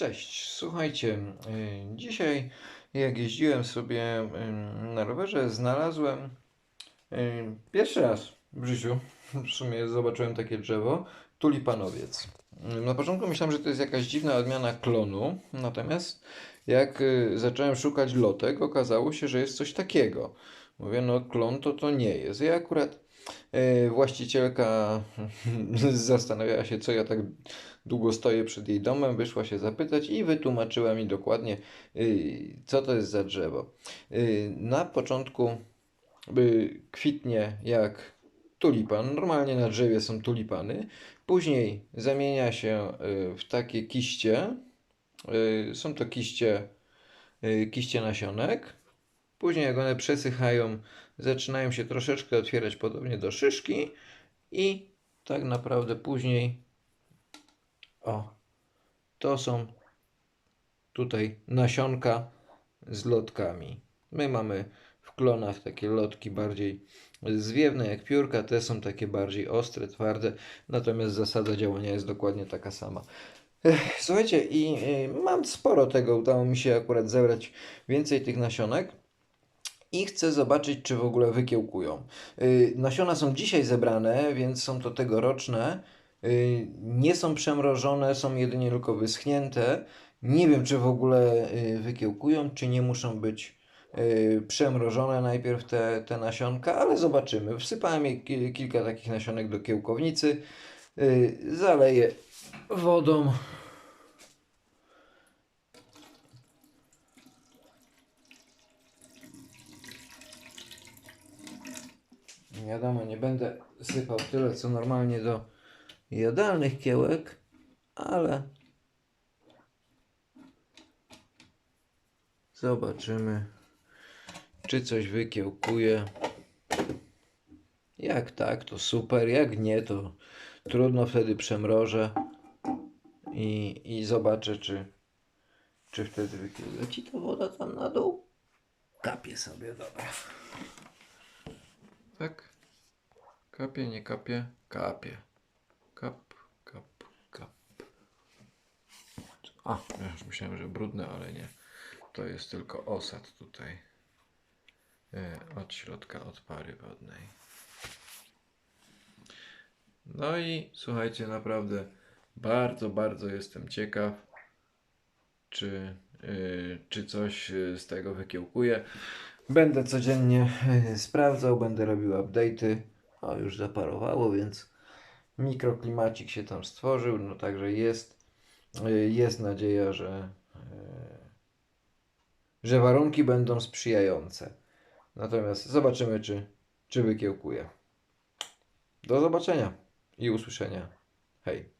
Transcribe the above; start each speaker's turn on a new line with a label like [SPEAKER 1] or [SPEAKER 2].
[SPEAKER 1] Cześć, słuchajcie, y, dzisiaj jak jeździłem sobie y, na rowerze, znalazłem y, pierwszy raz w życiu, w sumie zobaczyłem takie drzewo, tulipanowiec. Na początku myślałem, że to jest jakaś dziwna odmiana klonu, natomiast jak zacząłem szukać lotek, okazało się, że jest coś takiego. Mówię, no klon to to nie jest. I akurat y, właścicielka zastanawiała się, co ja tak długo stoję przed jej domem, wyszła się zapytać i wytłumaczyła mi dokładnie, y, co to jest za drzewo. Y, Na początku kwitnie jak tulipan, normalnie na drzewie są tulipany, później zamienia się w takie kiście, są to kiście, kiście nasionek, później jak one przesychają, zaczynają się troszeczkę otwierać podobnie do szyszki i tak naprawdę później o, to są tutaj nasionka z lotkami. My mamy w klonach takie lotki bardziej zwiewne jak piórka, te są takie bardziej ostre, twarde, natomiast zasada działania jest dokładnie taka sama. Słuchajcie, i y, mam sporo tego, udało mi się akurat zebrać więcej tych nasionek. I chcę zobaczyć, czy w ogóle wykiełkują. Y, Nasiona są dzisiaj zebrane, więc są to tegoroczne. Y, Nie są przemrożone, są jedynie tylko wyschnięte. Nie wiem, czy w ogóle y, wykiełkują, czy nie muszą być przemrożone najpierw te, te nasionka, ale zobaczymy. Wsypałem je ki- kilka takich nasionek do kiełkownicy. Zaleję wodą. Wiadomo, nie będę sypał tyle, co normalnie do jadalnych kiełek, ale zobaczymy, czy coś wykiełkuje. Jak tak, to super, jak nie, to trudno wtedy przemrożę i, i zobaczę, czy, czy wtedy wykiełkuje. Leci ta woda tam na dół? Kapie sobie, dobra. Tak? Kapie, nie kapie? Kapie. Kap, kap, kap. A, ja już myślałem, że brudne, ale nie. To jest tylko osad tutaj. e, Od środka, od pary wodnej. No i słuchajcie, naprawdę bardzo, bardzo jestem ciekaw, czy, y, czy coś z tego wykiełkuje. Będę codziennie y, sprawdzał, będę robił update'y. O, już zaparowało, więc mikroklimacik się tam stworzył, no także jest, y, jest nadzieja, że, y, że warunki będą sprzyjające. Natomiast zobaczymy, czy, czy wykiełkuje. Do zobaczenia i usłyszenia. Hej.